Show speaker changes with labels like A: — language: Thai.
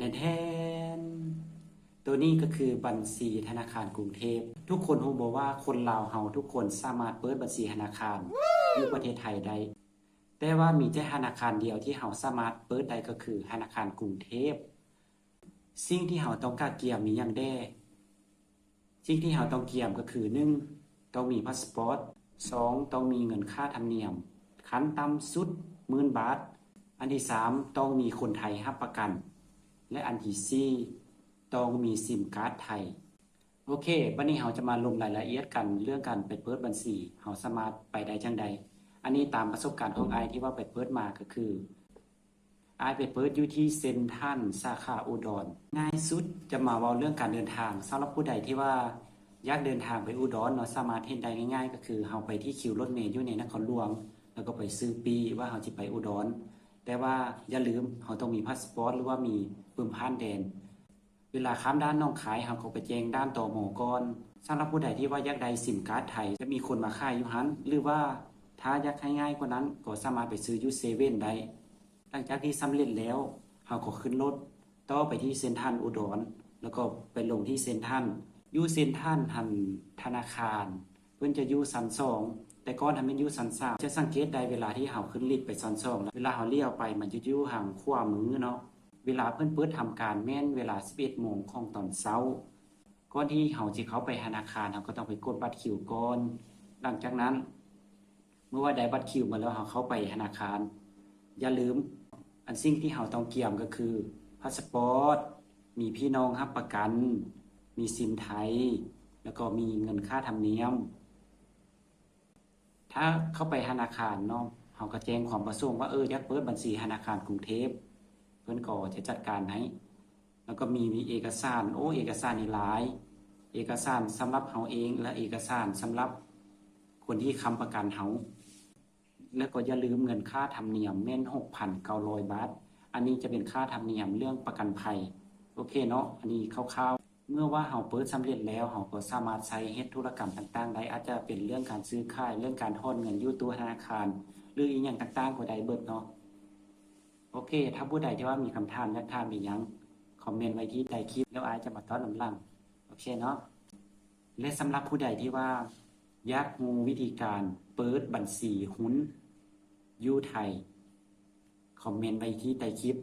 A: นแทนตัวนี้ก็คือบัญชีธนาคารกรุงเทพ ทุกคนฮู้บ่ว่าคนลาวเฮาทุกคนสามารถเปิดบัญชีธนาคารอยู่ประเทศไทยได้แต่ว่ามีแต่ธนาคารเดียวที่เฮาสามารถเปิดได้ก็คือธนาคารกรุงเทพ สิ่งที่เฮาต้องการเกี่ยมมีหยังแด้สิ่งที่เราต้องเกี่ยมก็คือ 1. ต้องมีพาสปอร์ต 2. ต้องมีเงินค่าธรรมเนียมขั้นต่ำสุดหมื่นบาท อันที่ 3 ต้องมีคนไทยรับประกัน และอันที่4ต้องมีซิมการ์ดไทย โอเค วันนี้เราจะมาลงรายละเอียดกันเรื่องการไปเปิดบัญชีเราสามารถไปได้จังใด อันนี้ตามประสบการณ์ของไอที่ว่าไปเปิดมาก็คือไอไปเปิดอยู่ที่เซนทรัลสาขาอุดรง่ายสุดจะมาเว้าเรื่องการเดินทางสำหรับผู้ใดที่ว่าอยากเดินทางไปอุดรเนาะสามารถเฮ็ดได้ง่าย ๆ ก็คือเฮาไปที่คิวรถเมล์อยู่ในนครหลวง แล้วก็ไปซื้อปีว่าเฮาสิไปอุดร แต่ว่าอย่าลืมเฮาต้องมีพาสปอร์ตหรือว่ามีปืนผ่านแดน เวลาข้ามด้านน้องขายเฮาก็ไปแจ้งด้านต่อโมก่อนสำหรับผู้ใดที่ว่าอยากได้ซิมการ์ดไทยจะมีคนมาขายอยู่หันหรือว่าถ้าอยากให้ง่ายกว่านั้นก็สามารถไปซื้อยูเซเว่นได้หลังจากที่สำเร็จแล้วเราก็ขึ้นรถต่อไปที่เซ็นทรัลอุดร แล้วก็ไปลงที่เซ็นทรัลอยู่เซ็นทรัลหันธนาคาร เพิ่นจะยู่ชั้นสอง แต่ก่อนทำเป็นยู่ชั้นสาจะสังเกตได้เวลาที่เราขึ้นลิฟต์ไปชั้นสองเวลาเราเลี้ยวไปมันจะอยู่ห่างขั้วมือเนาะเวลาเพิ่อนเปิดทำการแม่นเวลา 11โมงของตอนเช้าก่อนที่เราสิเข้าไปธนาคารเราก็ต้องไปกดบัตรคิวก่อนหลังจากนั้น เมื่อว่าได้บัตรคิวมาแล้วเราเข้าไปธนาคาร อย่าลืม อันสิ่งที่เราต้องเกี่ยมก็คือพาสปอร์ตมีพี่น้องรับประกัน มีซิมไทย แล้วก็มีเงินค่าธรรมเนียม ถ้าเข้าไปธนาคารเนาะเราก็แจ้งความประสงค์ว่าเอออยากเปิดบัญชีธนาคารกรุงเทพเพิ่อนก็จะจัดการให้แล้วก็มีมีเอกสารโอ้เอกสารนี่หลาย เอกสารสำหรับเฮาเองและเอกสารสำหรับคนที่ค้ำประกันเฮาแล้วก็อย่าลืมเงินค่าธรรมเนียมแม่น6,900บาท อันนี้จะเป็นค่าธรรมเนียมเรื่องประกันภัย โอเคเนาะ อันนี้คร่าวๆ เมื่อว่าเฮาเปิดสำเร็จแล้วเฮาก็สามารถใช้เฮ็ดธุรกรรมต่างๆได้อาจจะเป็นเรื่องการซื้อขายเรื่องการถอนเงินอยู่ตัวธนาคาร หรืออีกอย่างต่างๆก็ได้เบิดเนาะโอเค ถ้าผู้ใดที่ว่ามีคำถามอยากถามอีกหยังคอมเมนต์ไว้ที่ใต้คลิปแล้วอายจะมาตอบนํหลังโอเคเนาะและสำหรับผู้ใดที่ว่าอยากรู้วิธีการเปิดบัญชีหุ้นอยู่ไทยคอมเมนต์ไว้ที่ใต้คลิป